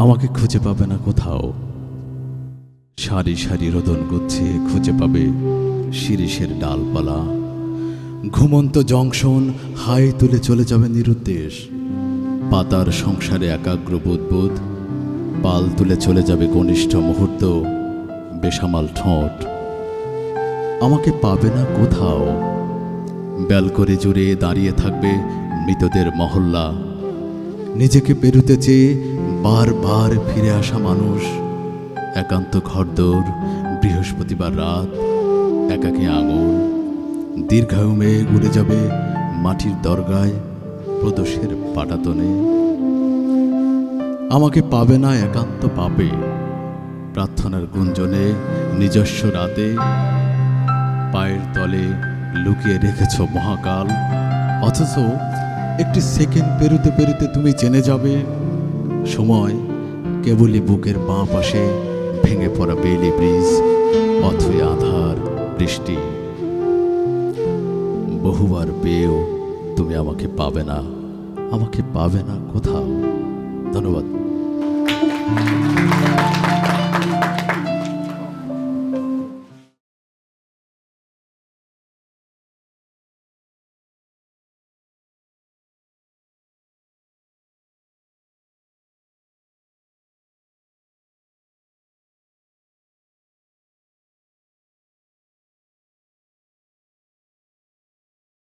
আমাকে খুঁজে পাবে না কোথাও। সারি সারি রোদন গুছিয়ে খুঁজে পাবে শিরিষের ডালপালা। ঘুমন্ত জংশন হাই তুলে চলে যাবে নিরুদ্দেশ। পাতার সংসারে একাগ্র বুদবুদ পাল তুলে চলে যাবে কনিষ্ঠ মুহূর্ত, বেসামাল ঠোঁট। আমাকে পাবে না কোথাও। ব্যালকনি জুড়ে দাঁড়িয়ে থাকবে মৃতদের মহল্লা। নিজেকে পেরুতে চেয়ে বারবার ফিরে আসা মানুষ, একান্ত ঘরদোর, বৃহস্পতিবার রাত, একাকী আঙুল দীর্ঘায়ু মেয়ে উড়ে যাবে মাটির দরগায় প্রদোষের পাটাতনে। আমাকে পাবে না একান্ত পাবে প্রার্থনার গুঞ্জনে নিজস্ব রাতে, পায়ের তলে লুকিয়ে রেখেছ মহাকাল, অথচ একটি সেকেন্ড পেরুতে পেরুতে তুমি জেনে যাবে সময় কেবলই বুকের বাঁ পাশে ভেঙে পড়া বেলি ব্রিজ অথই আধার বৃষ্টি। বহুবার পেয়েও তুমি আমাকে পাবে না। আমাকে পাবে না কোথাও। ধন্যবাদ।